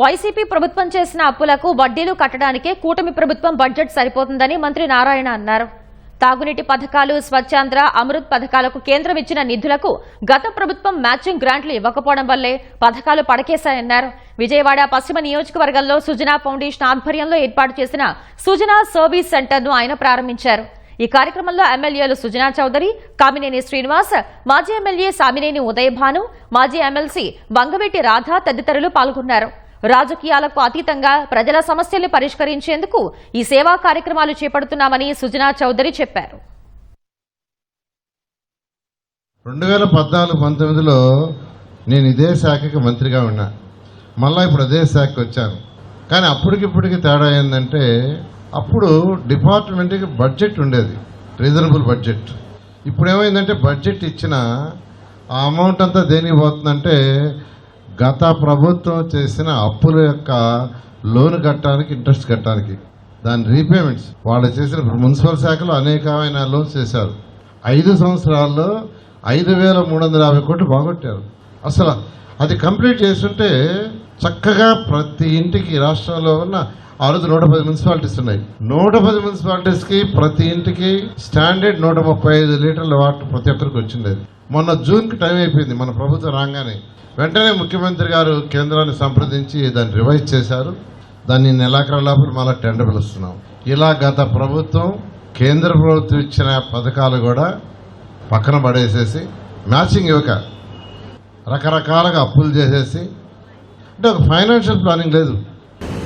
YCP ప్రభుత్వం చేసిన అప్పులకు వడ్డీలు కట్టడానికే కూటమి ప్రభుత్వం బడ్జెట్ సరిపోతుందని మంత్రి నారాయణ అన్నారు. తాగునీటి పథకాలు స్వచ్ఛాంధ్ర అమృత్ పథకాలకు కేంద్రం ఇచ్చిన నిధులకు గత ప్రభుత్వం మ్యాచింగ్ గ్రాంట్లు ఇవ్వకపోవడం వల్లే పథకాలు పడకేశాయన్నారు. విజయవాడ పశ్చిమ నియోజకవర్గంలో సుజనా ఫౌండేషన్ ఆధ్వర్యంలో ఏర్పాటు చేసిన సుజనా సర్వీస్ సెంటర్ను ఆయన ప్రారంభించారు. ఈ కార్యక్రమంలో ఎమ్మెల్యేలు సుజనా చౌదరి కామినేని శ్రీనివాస్ మాజీ ఎమ్మెల్యే సామినేని ఉదయభాను మాజీ ఎమ్మెల్సీ వంగవీటి రాధ తదితరులు పాల్గొన్నారు. రాజకీయాలకు అతీతంగా ప్రజల సమస్యలు పరిష్కరించేందుకు ఈ సేవా కార్యక్రమాలు చేపడుతున్నామని సుజనా చౌదరి చెప్పారు. రెండు వేల పద్నాలుగు పంతొమ్మిదిలో నేను ఇదే శాఖకి మంత్రిగా ఉన్నా. మళ్ళీ ఇప్పుడు అదే శాఖకి వచ్చాను. కానీ అప్పటికిప్పటికి తేడా ఏంటంటే అప్పుడు డిపార్ట్మెంట్కి బడ్జెట్ ఉండేది. Reasonable budget. ఇప్పుడు ఏమైందంటే బడ్జెట్ ఇచ్చిన ఆ అమౌంట్ అంతా దేనికి పోతుందంటే గత ప్రభుత్వం చేసిన అప్పుల యొక్క లోన్ కట్టడానికి ఇంట్రెస్ట్ కట్టడానికి దాని రీపేమెంట్స్. వాళ్ళు చేసిన మున్సిపల్ శాఖలో అనేకమైన లోన్స్ చేశారు. ఐదు సంవత్సరాల్లో ఐదు వేల మూడు వందల యాభై కోట్లు బాగొట్టారు. అసలు అది కంప్లీట్ చేస్తుంటే చక్కగా ప్రతి ఇంటికి రాష్ట్రంలో ఉన్న ఆ రోజు నూట పది మున్సిపాలిటీస్ ఉన్నాయి. నూట పది మున్సిపాలిటీస్కి ప్రతి ఇంటికి స్టాండర్డ్ నూట ముప్పై ఐదు లీటర్ల వాటర్ ప్రతి ఒక్కరికి వచ్చింది. మొన్న జూన్కి టైం అయిపోయింది మన ప్రభుత్వం రాగానే. వెంటనే ముఖ్యమంత్రి గారు కేంద్రాన్ని సంప్రదించి దాన్ని రివైజ్ చేశారు. దాన్ని నెలాఖరు లోపల మళ్ళీ టెండర్ పిలుస్తున్నాం. ఇలా గత ప్రభుత్వం కేంద్ర ప్రభుత్వం ఇచ్చిన పథకాలు కూడా పక్కన పడేసేసి మ్యాచింగ్ ఇవ్వక రకరకాలుగా అప్పులు చేసేసి అంటే ఒక ఫైనాన్షియల్ ప్లానింగ్ లేదు.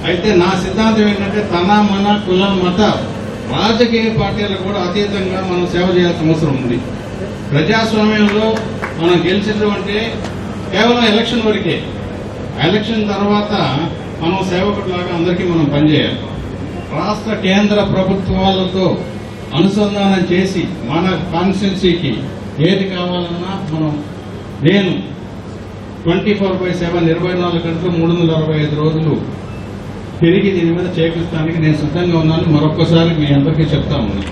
అయితే నా సిద్ధాంతం ఏంటంటే తన మన కులం మత రాజకీయ పార్టీలకు కూడా అతీతంగా మనం సేవ చేయాల్సిన అవసరం ఉంది. ప్రజాస్వామ్యంలో మనం గెలిచడం అంటే కేవలం ఎలక్షన్ వరకే. ఎలక్షన్ తర్వాత మనం సేవకుడిలాగా అందరికీ మనం పనిచేయాలి. రాష్ట్ర కేంద్ర ప్రభుత్వాలతో అనుసంధానం చేసి మన కాన్స్టిట్యున్సీకి ఏది కావాలన్నా మనం నేను ట్వంటీ ఫోర్ బై సెవెన్ ఇరవై నాలుగు గంటలు మూడు వందల అరవై ఐదు రోజులు తిరిగి దీని మీద చేపిస్తానికి నేను సిద్ధంగా ఉన్నాను మరొక్కసారి మీ అందరికీ చెప్తా ఉన్నాను.